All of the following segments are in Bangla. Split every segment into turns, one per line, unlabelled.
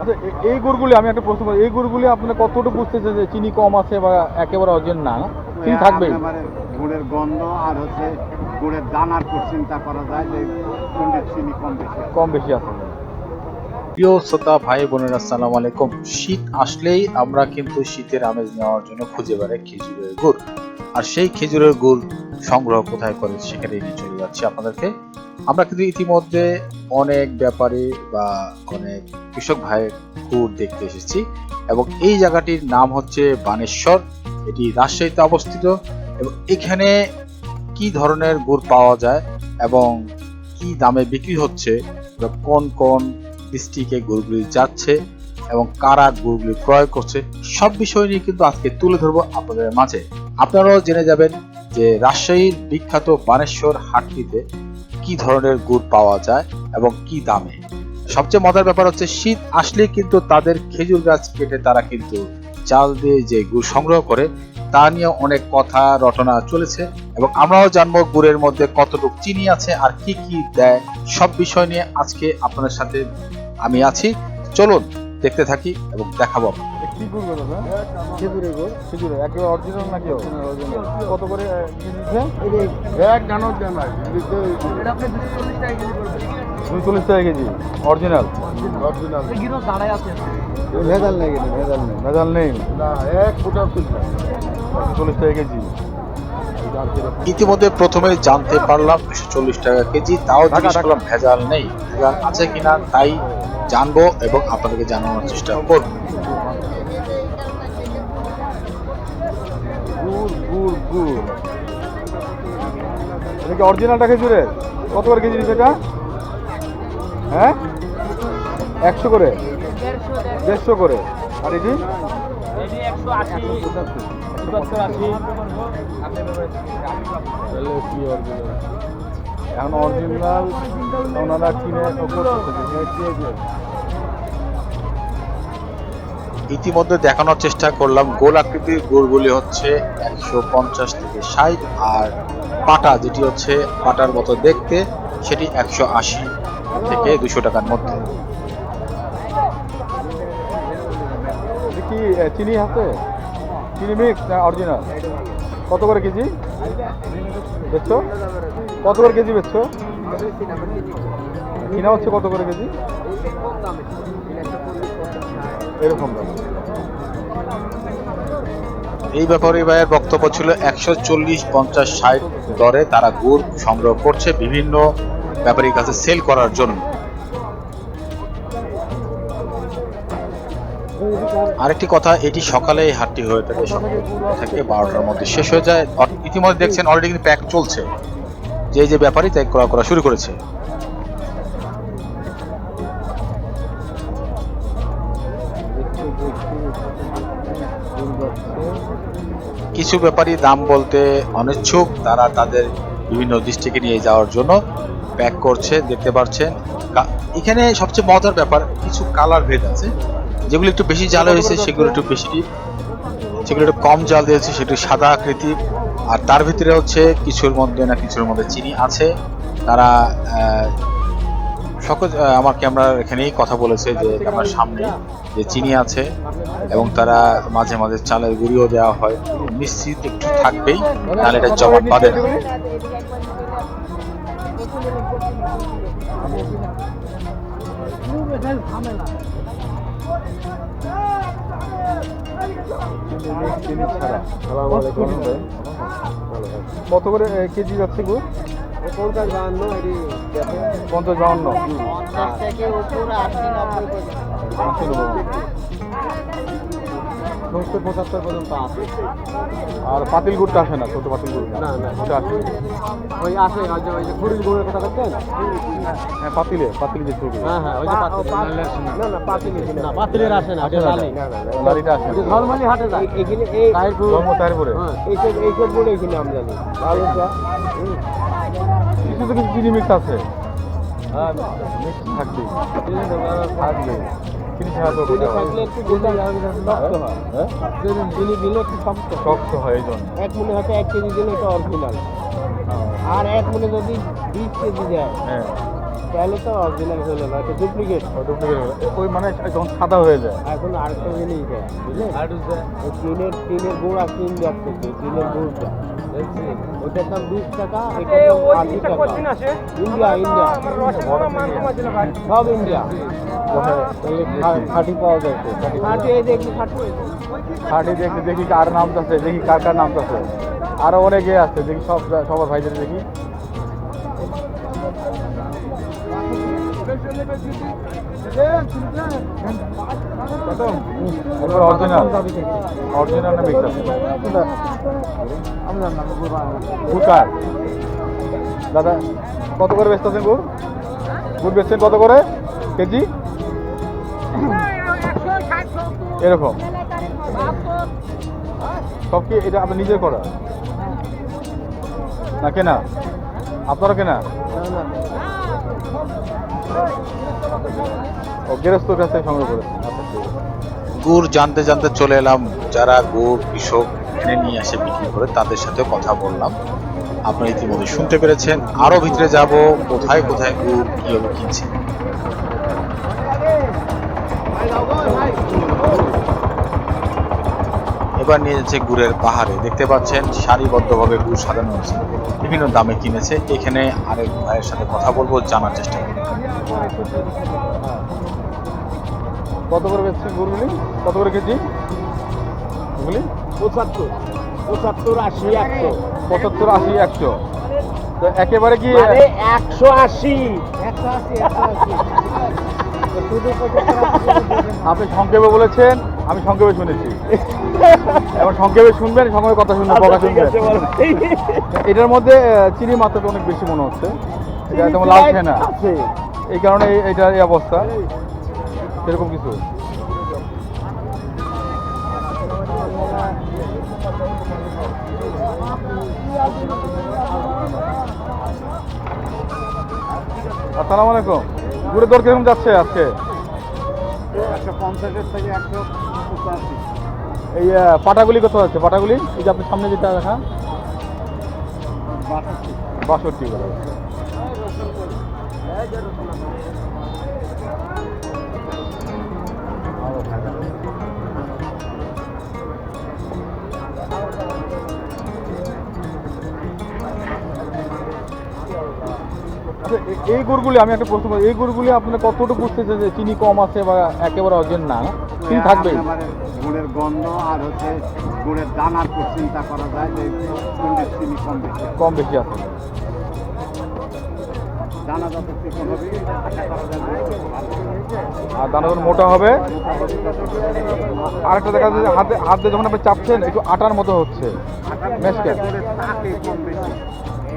আচ্ছা এই গুড়গুলি আমি একটা প্রশ্ন করি এই গুড়গুলি আপনারা কতটুকু বুঝতেছে যে চিনি কম আছে বা একেবারে অর্জেন না? চিনি থাকবেই।
একেবারে গুড়ের গন্ধ আর হচ্ছে গুড়ের দানার চিন্তা করা যায় যে কোনটির চিনি কম বেশি
কম বেশি আছে।
প্রিয় শ্রোতা ভাই বোনেরা আসসালামু আলাইকুম। শীত আসলেই আমরা কিন্তু শীতের আমেজ নেওয়ার জন্য খুঁজে বেড়াই খেজুরের গুড়। আর সেই খেজুরের গুড় সংগ্রহ কোথায় করে সেখানে নিয়ে চলে যাচ্ছি আপনাদেরকে। আমরা কিন্তু ইতিমধ্যে অনেক ব্যাপারী বা অনেক কৃষক ভাইয়ের গুড় দেখতে এসেছি এবং এই জায়গাটির নাম হচ্ছে বানেশ্বর। এটি রাজশাহীতে অবস্থিত এবং এখানে কি ধরনের গুড় পাওয়া যায় এবং কি দামে বিক্রি হচ্ছে কোন কোন ডিস্ট্রিক্টে গুড়গুলি যাচ্ছে এবং কারা গুড়গুলি ক্রয় করছে, সব বিষয় নিয়ে কিন্তু আজকে তুলে ধরবো আপনাদের মাঝে। আপনারাও জেনে যাবেন যে রাজশাহীর বিখ্যাত বানেশ্বর হাটটিতে কি ধরনের গুড় পাওয়া যায় এবং কি দামে? সবচেয়ে মজার ব্যাপার হচ্ছে, শীত আসলেই কিন্তু তাদের খেজুর গাছ কেটে তারা কিন্তু চাল দিয়ে যে গুড় সংগ্রহ করে, তা নিয়ে অনেক কথা রটনা চলেছে এবং আমরাও জানব গুড়ের মধ্যে কতটুকু চিনি আছে আর কি কি দেয়। সব বিষয় নিয়ে আজকে আপনাদের সাথে আমি আছি। চলুন দেখতে থাকি এবং দেখাবো আপনাদের।
এ কি গুড় বলো না
খেজুরের গুড়
খেজুরে একেবারে অরিজিনাল নাকি? কত করে
এক জানাই
দুই চল্লিশ টাকা কেজি অরিজিনাল
ভেজাল নেই ভেজাল নেই
ভেজাল নেই।
না এক ফুটা
চল্লিশ টাকা কেজি।
ইতিমধ্যে প্রথমে জানতে পারলাম দুশো চল্লিশ টাকা কেজি তাও জিজ্ঞেস করলাম ভেজাল নেই। ভেজাল আছে কিনা তাই জানব এবং আপনাদেরকে জানানোর চেষ্টা করব।
গুড় গুড় গুড়। এটা কি অরিজিনালটা খেজুরের? কত করে কেজি এটা? হ্যাঁ? একশো করে? দেড়শো করে। আর এটি এখন অরিজিনাল ওনারা কিনে
ইতিমধ্যে দেখানোর চেষ্টা করলাম। গোল আকৃতির গুড়গুলি হচ্ছে একশো পঞ্চাশ থেকে ষাট আর পাটা যেটি হচ্ছে পাটার মতো দেখতে সেটি একশো আশি থেকে দুশো টাকার মধ্যে।
কি চিনি আছে চিনি মিক্স না অরিজিনাল কত করে কেজি? বেচছো? কত করে কেজি বেচছো? কিনা হচ্ছে কত করে কেজি? এরকম দাম।
এই ব্যাপারে ভাইয়ের বক্তব্য ছিল একশো চল্লিশ পঞ্চাশ ষাট দরে তারা গুড় সংগ্রহ করছে বিভিন্ন ব্যাপারীর কাছে সেল করার জন্য। আরেকটি কথা, এটি সকালে হাটটি হয়ে থাকে, সকাল থেকে বারোটার মধ্যে শেষ হয়ে যায়। ইতিমধ্যে দেখছেন অলরেডি কিন্তু প্যাক চলছে। যে যে ব্যাপারী তাই ক্রয় করা শুরু করেছে। কিছু ব্যাপারী দাম বলতে অনিচ্ছুক, তারা তাদের বিভিন্ন ডিস্ট্রিক্টে নিয়ে যাওয়ার জন্য প্যাক করছে, দেখতে পাচ্ছেন এখানে সবচেয়ে মজার ব্যাপার, কিছু কালার ভেদ আছে। যেগুলো একটু বেশি জাল হয়েছে সেগুলো একটু বেশি। যেগুলো একটু কম জাল দিয়েছে সেটি সাদা আকৃতি। আর তার ভিতরে হচ্ছে কিছুর মধ্যে না কিছুর মধ্যে চিনি আছে। তারা আহ, সকল আমার ক্যামেরার এখানেই কথা বলেছে যে আমার সামনে যে চিনি আছে এবং তারা মাঝে মাঝে চালের গুঁড়িও দেওয়া হয়। নিশ্চিত একটু থাকবেই তাহলে এটা জমা পাবে না।
কত করে কেজি যাচ্ছে গুড়
পঞ্চাশ বাহান্ন।
পঞ্চাশ বাউন্ন
সত্তর পঁচাত্তর পর্যন্ত আছে।
আর পাতিল গুড়টা আসে না ছোট পাতিল গুড়
না, না।
ওটা আসে
ওই আসে ওই যে ওই যে খুরির গুড়ের কথা বলছেন?
হ্যাঁ পাতিলে পাতিল যে ছোট
হ্যাঁ হ্যাঁ ওই যে পাতিল না। না পাতিল না। পাতিলের আসে না
আসে না,
লালি।
লালিটা আসে না।
নরমালি হাটে যায়। এখানে এই
জন্ম তারপরে
হ্যাঁ এইসব এইসবগুলো এখানে আমদানি আলুটা
কিছু তো কিছু চিনি মিক্স আছে। থাকবে থাকবে হয়।
শক্ত হয়
হ্যাঁ?
হয়।
হয়
এক মনে হয়তো এক কেজি দিলে এটা অরিজিনাল আর এক মনে যদি বিশ কেজি দেয়
হ্যাঁ
তাহলে তো অরিজিনাল হলো না এটা ডুপ্লিকেট
ডুপ্লিকেট ওই মানে যখন সাদা হয়ে যায়।
এখন আরেকটা জিনিস বুঝলেন ওই টিনের টিনের গুঁড় আছে ইন্ডিয়ার থেকে টিনের গুঁড়টা। ওটার দাম বিশ টাকা এটার আশি টাকা। India India. সব ইন্ডিয়া। খাঁটি পাওয়া যায় খাঁটি এই দেখি খাঁটি
খাটি দেখি দেখি কার নাম আছে দেখি কার কার নাম আছে। আরও অনেকে আছে দেখি সব সবার ভাইদের দেখি। অরিজিনাল অরিজিনাল না দাদা কত করে বেচতেছেন গুড় গুড় বেচছেন কত করে কেজি এরকম সব কি এটা আপনার নিজের করা না কেনা আপনারা কেনা ও গেরস্তর কাছে সংগ্রহ
গুড় জানতে জানতে চলে এলাম। যারা গুড়, কৃষক এনে নিয়ে আসে, বিক্রি করে, তাদের সাথে কথা বললাম। আপনারা ইতিমধ্যে শুনতে পেরেছেন। আরও ভিতরে যাব। কোথায় কোথায় গুড়, কীভাবে কিনছে এবার নিয়ে যাচ্ছে গুড়ের পাহাড়ে। দেখতে পাচ্ছেন সারিবদ্ধভাবে গুড় সাজানো হয়েছে। বিভিন্ন দামে কিনেছে। এখানে আরেক ভাইয়ের সাথে কথা বলব জানার চেষ্টা করব।
কত করে বেচছেন গুড়গুলি? কত করে কেজি? ওগুলি
পঁচাত্তর। পঁচাত্তর আশি একশো।
পঁচাত্তর আশি একশো। তো একেবারে কি
মানে একশো আশি একশো আশি।
আপনি সংক্ষেপে বলেছেন আমি সংক্ষেপে শুনেছি। এবার সংক্ষেপে শুনবেন সময় কথা শুনবেন বকা শুনবেন। এটার মধ্যে চিনি মাত্রাটা অনেক বেশি মনে হচ্ছে। এটা তেমন লাগছে না এই কারণে এটার এই অবস্থা। সেরকম কিছু। আসসালামু আলাইকুম। গুড়ের দর কীরকম যাচ্ছে আজকে? এই পাটাগুলি কত আছে? পাটাগুলি? এই যে আপনার সামনে যেটা দেখা।
বাষট্টি।
করে এই গুড়গুলি আমি একটা প্রশ্ন করি এই গুড়গুলি আপনার কতটুকু বুঝতেছে যে চিনি কম আছে বা একেবারে অর্জেন না? চিনি
থাকবে। গুড়ের গন্ধ আর হচ্ছে গুড়ের দানার চিন্তা করা যায় যে চিনি কম বেশি
কম বেশি আছে। আর দানা যখন মোটা হবে আরেকটা দেখা যাচ্ছে হাতে হাত যখন আপনি চাপছেন একটু আটার মতো হচ্ছে।
আটার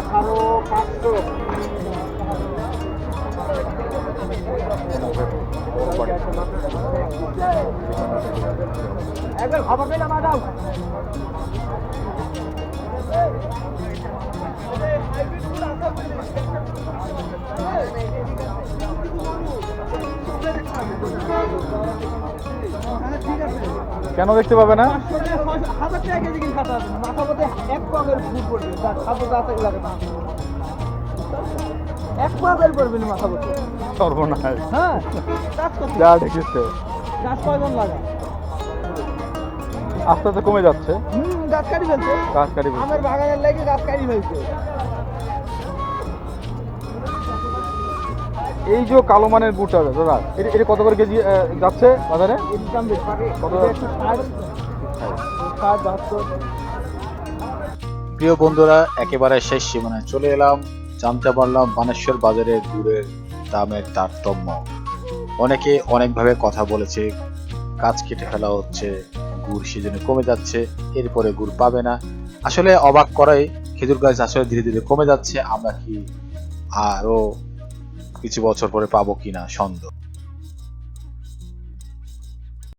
আঠারো পাঁচশো।
একবার খবর পেলাম
কেন দেখতে পাবে না?
হাজার টাকা কেজি কিনে মাথা মধ্যে
আস্তে আস্তে কমে যাচ্ছে এই যে কালো মানের গুড়টা দাদা, এটা কত করে কেজি যাচ্ছে বাজারে কত?
প্রিয় বন্ধুরা, একেবারে শেষ সীমানায় চলে এলাম। জানতে পারলাম বানেশ্বর বাজারে গুড়ের দামের তারতম্য। অনেকে অনেকভাবে কথা বলেছে, গাছ কেটে ফেলা হচ্ছে, গুড় সেজন্য কমে যাচ্ছে, এরপরে গুড় পাবে না। আসলে অবাক করাই খেজুর গাছ আসলে ধীরে ধীরে কমে যাচ্ছে, আমরা কি আরও কিছু বছর পরে পাবো কিনা সন্দেহ।